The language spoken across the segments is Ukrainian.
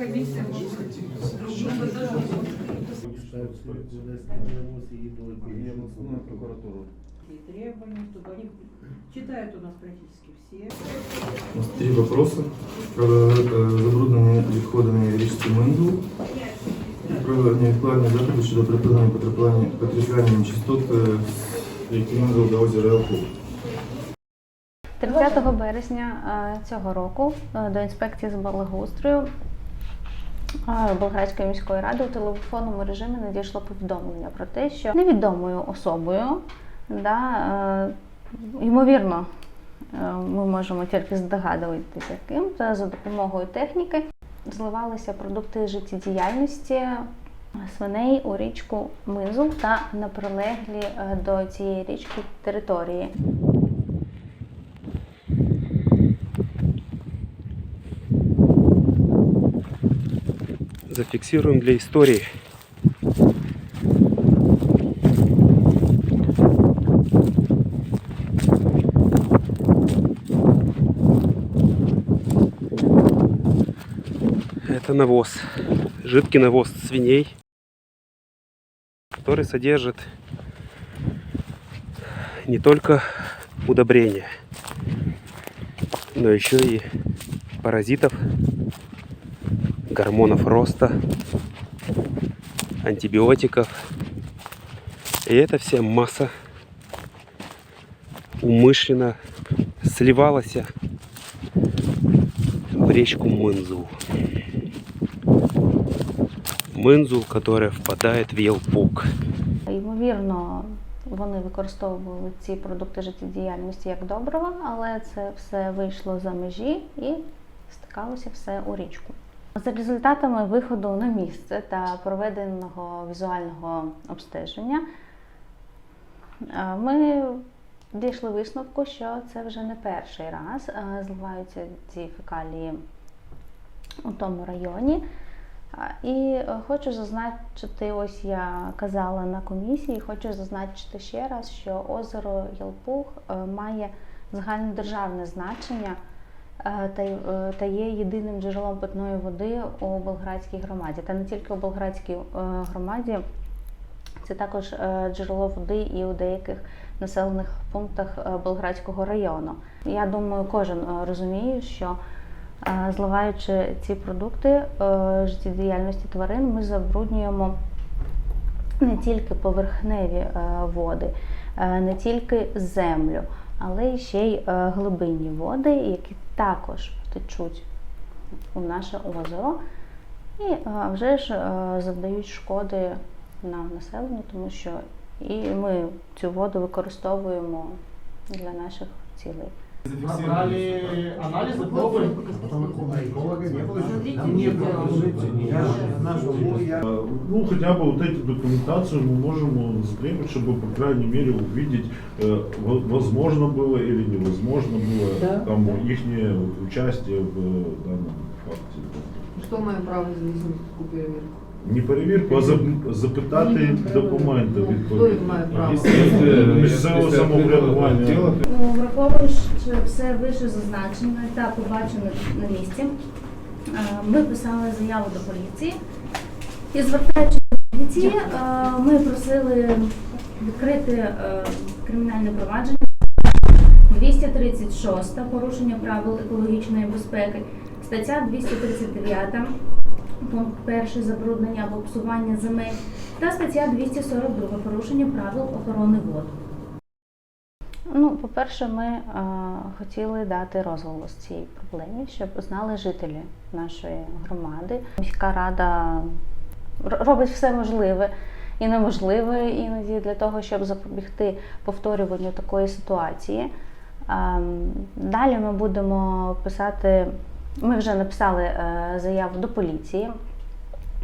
комиссия может быть друг друга тоже прокуратуру. И требования, чтобы они читают у нас практически все. Три вопроса. Про е, забруднення відходами річки Мендул. Про невідкладні заходи щодо припинення потрапляння потрапляння нечистот, е, з до озера Елху. 30 березня е, цього року до інспекції з благоустрою Болградської міської ради у телефонному режимі надійшло повідомлення про те, що невідомою особою, да, е, ймовірно, е, ми можемо тільки здогадуватися та за допомогою техніки зливалися продукти життєдіяльності свиней у річку Мизул та на прилеглі е, до цієї річки території. Зафиксируем для истории. Это навоз, жидкий навоз свиней, который содержит не только удобрения, но еще и паразитов, гормонов роста, антибиотиков. И эта вся масса умышленно сливалась в речку Мынзу. Мынзу, которая впадает в Елпук. Ймовірно, вони використовували ці продукти життєдіяльності як добрива, але це все вийшло за межі і стикалося все у річку. За результатами виходу на місце та проведеного візуального обстеження, е, ми дійшли висновку, що це вже не перший раз е, зливаються ці фекалії у тому районі. І е, хочу зазначити, ось я казала на комісії, хочу зазначити ще раз, що озеро Ялпух має загальнодержавне значення та, й- е, та є єдиним джерелом питної води у Болградській громаді. Та не тільки у Болградській е, громаді, це також е, джерело води і у деяких населених пунктах е, Болградського району. Я думаю, кожен е, розуміє, що Е, Зливаючи ці продукти е, життєдіяльності тварин, ми забруднюємо не тільки поверхневі е, води, е, не тільки землю, але ще й е, глибинні води, які також течуть у наше озеро і е, вже ж е, завдають шкоди нам населенню, тому що і ми цю воду використовуємо для наших цілей. Брали анализы, пробы. Ну, хотя бы вот эту документацию мы можем затребовать, чтобы, по крайней мере, увидеть, э, во- возможно было или невозможно было Да. там их участие в э, данном факте. Что мое право независимости перевірку? Не перевірку, а зап- запитати документи Хто відповідні. їх має право? Місцевого самоврядування. Ну, Враховуючи все вище зазначене та побачене на місці, е, ми писали заяву до поліції. І звертаючись до поліції, е, ми просили відкрити е, кримінальне провадження. 236 порушення правил екологічної безпеки, стаття 239 пункт 1 забруднення або псування земель та стаття 242 порушення правил охорони вод. Ну, по-перше, ми е, хотіли дати розголос цій проблемі, щоб знали жителі нашої громади. Міська рада робить все можливе і неможливе іноді для того, щоб запобігти повторюванню такої ситуації. Ем, Далі ми будемо писати. Ми вже написали е, заяву до поліції.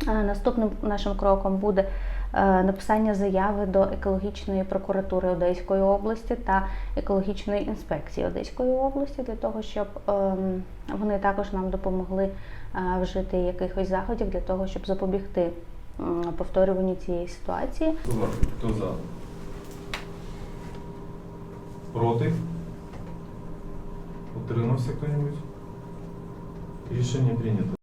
Е, Наступним нашим кроком буде е, написання заяви до екологічної прокуратури Одеської області та екологічної інспекції Одеської області для того, щоб ем, вони також нам допомогли вжити якихось заходів для того, щоб запобігти повторюванню цієї ситуації. Хто за? Проти? Утримався хто-нибудь? Рішення прийнято.